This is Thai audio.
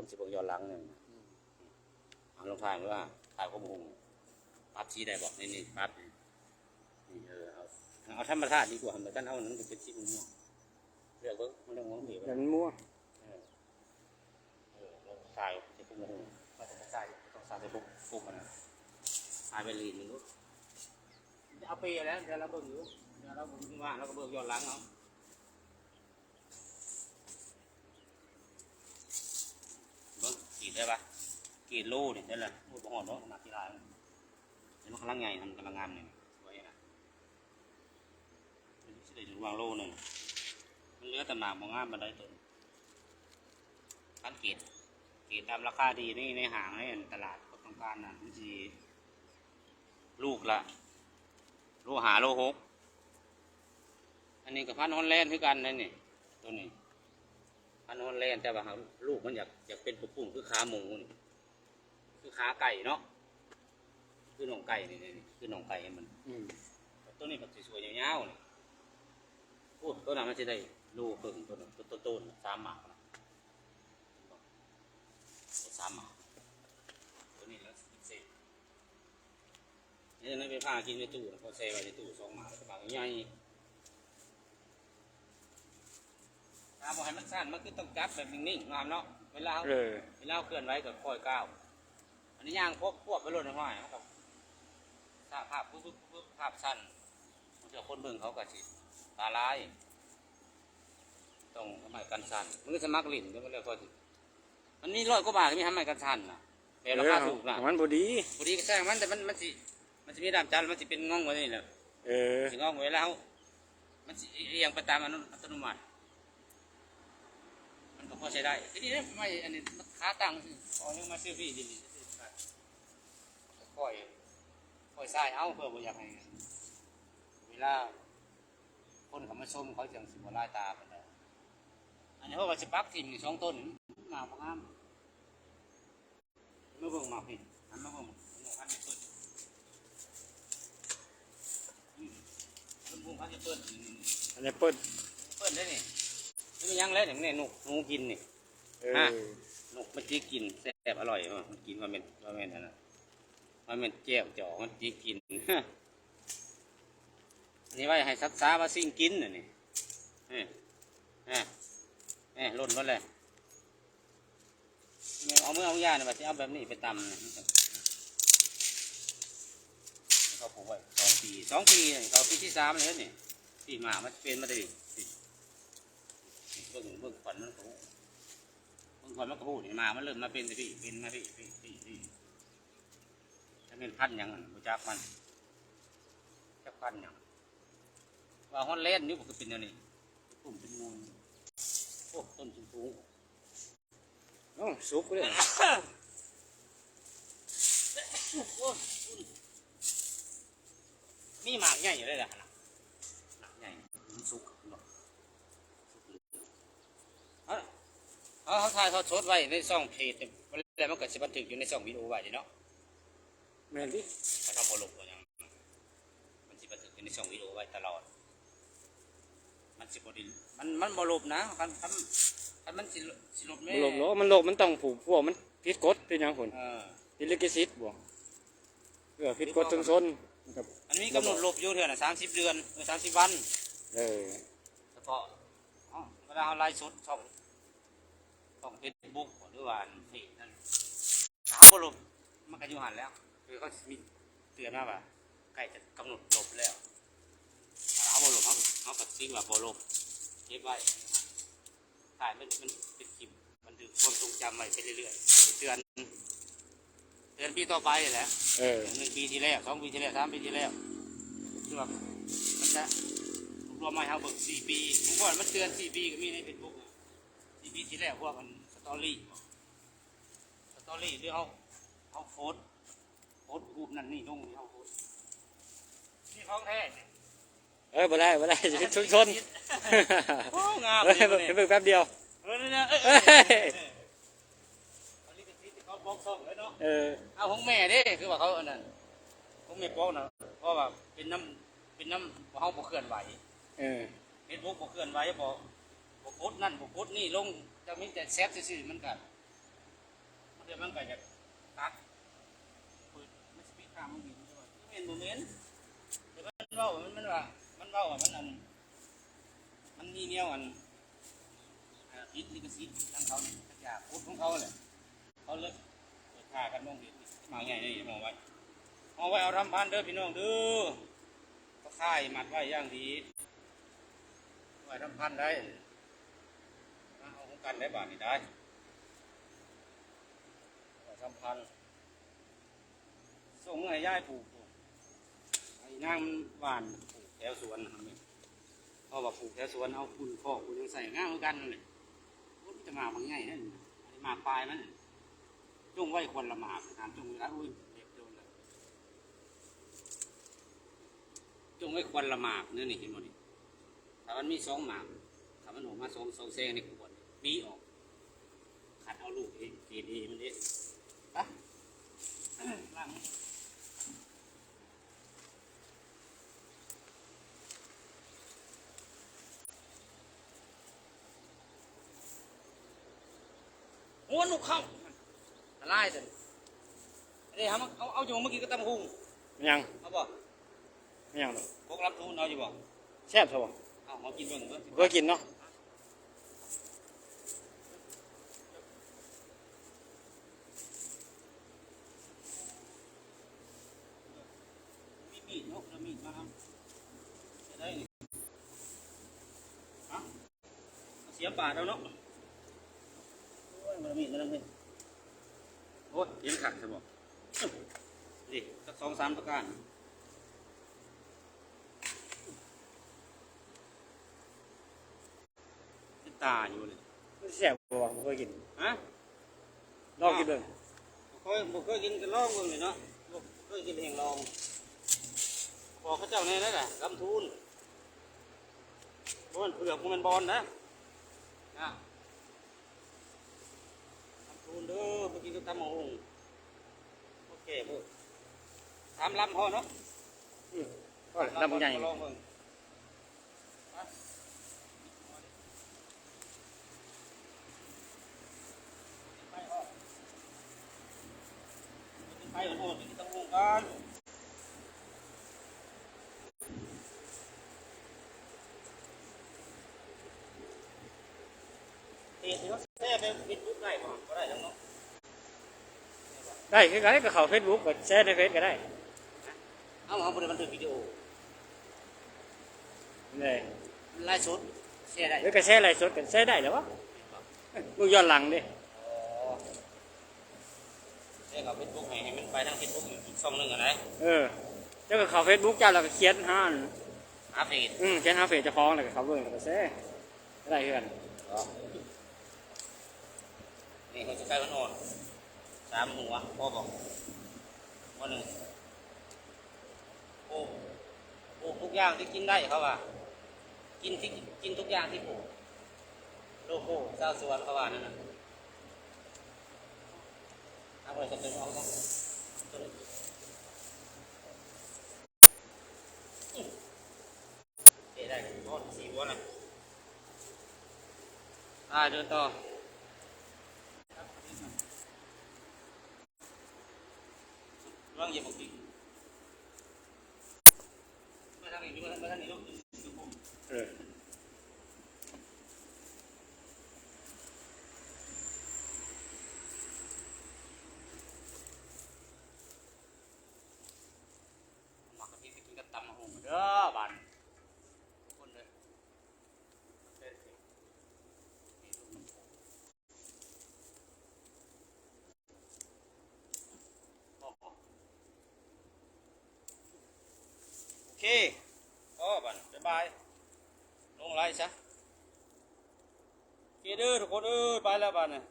คนสิบย้อนหลังเนี่ยเอาลงถ่ายไว้ว่าถ่ายข้อมูลปรับชี้ได้บอกนี่นี่ปรับนี่นี่เออเอาเอาธรรมชาติดีกว่าเหมือนกันเอานั้นเป็นชิ้นมั่วเลือกเบิ่งมันเรื่องของผีอย่างมั่วเออเออแล้วถ่ายใส่ข้อมูลมาต้องใส่ต้องใส่ใส่ปุ๊บปุ๊บมันนะถ่ายไปลีนมันรู้เอาไปแล้วเดี๋ยวเราเบิ่งอยู่เดี๋ยวเราเบิ่งว่าเราก็เบิ่งย้อนหลังเอา เบิ่งกรีดได้ปะ กรีดโล่นี่ยได้ลยโอ้ยบ่หอดเนาะขนาดที่ลายมันเห็นมันกำลังใหญ่มันกำลังงามเนี่สวยนะมันสิได้ถึงวางโล่หนึ่งมันเลือแต่หมากบ่งามมันได้ตัวการกรีดกรีดตามราคาดีนี่ในห้างในตลาดก็ต้องการนะมันสิลูกละโลหาโลหกอันนี้กับพันฮอนแลนด์คือกันนั่นนี่ตัวนี้พันธุ์ฮอลแลนด์แต่ว่าหาลูกมันอยากอยากเป็นปุ่มๆคือขาหมูนี่ คือขาไก่เนาะคือหนองไก่นี่นี่คือหนองไก่มันอืมตัวนี้มันสวยๆยาวๆนี่โอ้ตัวนั้นมันจะได้ลูกเพิ่งตัวนั้นตัวโตๆน่ะสามหมากนะตัวสามหมากตัวนี้แล้วเศษนี่นั่นไปพากินในตู้นะพอเซไว้ในตู้สองหมากแล้วก็หมากใหญ่ตามบอกให้มันสั้นมันคือต้องจับแบบนิ่งๆงามเนาะเวลาเออ เวลาเคลื่อนไหวกับคอยก้าว อันนี้ย่างพวกพวกไปรถในห้อยครับถ้าภาพปุ๊บปุ๊บปุ๊บภาพสั้นมันจะคนเบิ่งเขาก็สิตาลายต้องทำไมกันสั้นมันก็สมัครลิ่นก็มันเลยพอสิมันนี่ร้อยกว่าบาทมีทำไมกันสั้นนะแต่ราคาถูกนะมันพอดีพอดีก็แซงมันแต่มันมันสิมันจะมีดามจันทร์มันสิเป็นง่องไว้นี่แหละเออสิง่องไว้แล้ว มันสิเอียงไปตามอนุอัตโนมัติมันก็พอใช้ได้ทีนี้เนี่ไม่อันนี้มันขาตังสิอ๋อยังมาซื้อพี่ดีดี ค่อยค่อยใส่เอาเพื่อบ่อยากให้เวลาคนเขามาชมเขาจังสิบ่ลายตาไปเลยอันนี้เขาก็สิปักทิ่มนี่สองต้นงามบ่งามมาเบิ่งมาพี่อันมาเบิ่งมันพันธุ์ต้นอืมมันบุ้งพันธุ์ต้นนี่อันนี้เปิดเปิ้นได้นี่นี่ยังแล้วอย่างนี้หนูหนูกินนี่เออฮะหนูมันจีกินแซ่บอร่อยว่ะมันกินว่าเป็นว่าเป็นอัน นั้นเป็นแจ่วจ่อมันจีกินอันนี้ว่าให้ซักซาว่าซิ่งกินน่ะนี่เอ้ยเอ้ยเอ้ยล่นก็เลยเอาเมื่อเอายาเนี่ยว่าจะเอาแบบนี้ไปตำนะเขาปลูกไว้สองปีสองปีนี่เขาปีที่สามเลยนี่ปีหมามันเป็นมาได้ดิเบิ่งเบิ่งขวัญมันก็บางคนมันก็พูดนี่มามันเริ่มมาเป็นสิพี่เป็นมาพี่พี่พี่ เป็นพันธุ์หยังบูจักมันจักพันธุ์หยังว่าฮอนแลนด์นี่ก็คือเป็นอย่างนี้กลุ่มเป็นงูโอ้ต้นสูงสูงเอ้าสุกเลยโอ้มีหมากใหญ่อยู่เลยล่ะนะหมากใหญ่มันสุกเนาะเอาเอาเขาถ่ายเขาชดไว้ในช่องเพจแล้วมันก็จะบันทึกอยู่ในช่องวิดีโอไว้เนาะ แม่นดิถ้าเขาบลบก็ยัง มันสิบันทึกอยู่ในช่องวิดีโอไว้ตลอด มันสิบดิมันมันบลบนะคันคันคันมันสิสิลบมัแม่นหลบล้มันหลบมันต้องผูกพวกมันผิดกฎเป็นหยังคนเออผิดลิขสิทธิ์บ่เออผิดกฎชนชนนะครับอันนี้กำหนดลบอยู่เท่าไหร่สามสิบเดือนหรือสามสิบวัน เออเฉพาะอ๋อเวลาเอาไลฟ์สดช่องช่องเฟซบุ๊กหรือว่าเพจนั่นถามบลบมันก็อยู่หันแล้ว คือเขามีเตือนมาว่าใกล้จะกำหนดลบแล้วถ้าเอาบลบเขาเขาก็ซิงว่าบลบเก็บไว้ถ่ายมันมันเป็นคลิปมันดึงความทรงจำไว้ไปเรื่อยๆเตือนเตือนปีต่อไปแหละเออหนึ่งปีที่แล้วสองปีที่แล้วสามปีที่แล้วคือว่ามันจะรวมมาให้เราเบิกสี่ปีผมว่ามันเตือนสี่ปีก็มีในเฟซบุ๊กสี่ปีที่แล้วพวกมันสตอรี่สตอรี่หรือเขาเขาโพสต์ พสต์รูปนั่นนี่ลงนี่เขาโพสต์นี่ของแท้เนี่ยเออบ่ได้บ่ได้จะผิดชุมชนโอ้งามเฮ้เลยยเบิ่งเนี่ยเบิ่งแป๊บเดียวเออเนี่ยเออเฮ้เออยอันนี้ก็ที่เขาบอกส่งเลยเนาะ เออเอาของแม่เด้คือว่าเขาอันนั้นของแม่ป้องนะเพราะว่าเป็นน้ำเป็นน้ำเขาบ่เคลื่อนไหวเออเฟซบุ๊กบ่เคลื่อนไหวบ่บ่กดนั่นบ่กดนี่ลงจะมีแต่แซฟซื่อๆมันก็มันก็จะตัดเปิดมันสปีดข้ามมันบินใช่ป่ะที่เมนโมเมนต์แต่มันเว้ามันมัน ว่ามันเว้าว่ามันอันมันมีแนวอันอ่าอิทลิขสิทธิ์ทางเขาเนี่ยสักอย่างพูดของเขาเลยเขาเลิกเปิดค่ากันมองเห็นมาไงนี่มองไว้มองไว้เอารำพันเด้อพี่น้องเด้อก็ค่ายมัดไว้ย่างดีไว้รำพันได้มาเอาของกันได้บาทนี่ได้ไว้รำพันส่งให้ย่ายปลูกไอ้นางหวานปลู แถวสวนนะครับนี่เพราะว่าปลูกแถวสวนเอาคุณคอคุณยังใส่ง่ายเหมือนกันเลยมันจะมาบางไงนั่นอันนี้มาปลายมันจงไว้คนละหมากถามจงเวลาอุ้ยเด็กโดนเลยจงไว้คนละหมากนี่ยนี่เห็นไหมนี่ถ้ามันมีสองหมากถ้ามันออกมาสองสองแซงในขวดบีออก ขัดเอาลูกเองกรีดเองมันเองไปล้าง มือโอ้ลูกเข้าละลายสิเดี๋ยวเอาเอาเอาอยู่เมื่อกี้ก็ตำหุงยังเอาบ่ยังหรอกพวกรับทุนเอาอยู่บ่แซ่บใช่ป่ะเอาเอากินเบิ่งเบิ่งเคยกินเนาะมีมีดเนาะแล้วมีดมาทำจะได้นี่ฮะเอาเสียบาทเอาเนาะ โอ้ยมันมีดมันมีดโอ้ยเห็นขัดใช่บ่นี่สักสองสามประการเป็นตาอยู่เลยแซ่บป่ะบ่เคยกินฮะลองกินเบิ่งเคยบ่เคยกินกันลองเบิ่งเลยเนาะบ่เคยกินแห่งลองบอกเขาเจ้าแน่นั่นแหละลำทูนบอนเผือกมันบอลนะนะลำทูน เด้อเมื่อกี้ก็ตำมะฮงโอเคเพิ่นถามลำพอเนาะก็ลำใหญ่ลองเบิ่งมาไปออกไปโอ้โหที่ตะวงกัน เตียนเขาแท้ไปปิดบุ๊กได้บ่ก็ได้ทั้งเนาะ ได้คือกันก็เข้า Facebook ก็แชร์ในเฟซก็ได้เอาเอาบริบันทึกวิดีโอเลยไลฟ์สดแชร์ได้หรือก็แชร์ไลฟ์สดกันแชร์ได้แล้ววะมึงย้อนหลังดิอ๋อแชร์กับเฟซบุ๊กให้ให้มันไปทางเฟซบุ๊กอีกช่องหนึงอะนะเออเจ้าก็เข้า Facebook เจ้าแล้วก็เขียนหาอันอัปเดตอืมเขียนหาเฟซเจ้าของแล้วก็เข้าเบิ่งแล้วก็แชร์ได้คือกันนี่เขาจะใกล้วันอ่อน สามหัวพ่อบอกวันหนึ่งปลูกปลูกทุกอย่างที่กินได้เขาว่า กินที่กินทุกอย่างที่ปลูกโลโก้เจ้าสวนเขาว่านั่นนะเอาไปจะเป็นเอาต้อได้ก้อนสี่หัวนะอ่าเดินต่อ ร่างเหยียบออกดิมาทางนี้มาทางมาทางนี้ลูกดูผม เออ มักกะทิไปกินกับตำมะฮงเด้อบานคนเลยเด็ดสินี่ลูกน้ำโขงโอ้โหโอ เคอ๋อบันบ๊ายบาย ลงไลน์ซะ โอเคเด้อทุกคนเอ้ยไปแล้วบันน่ย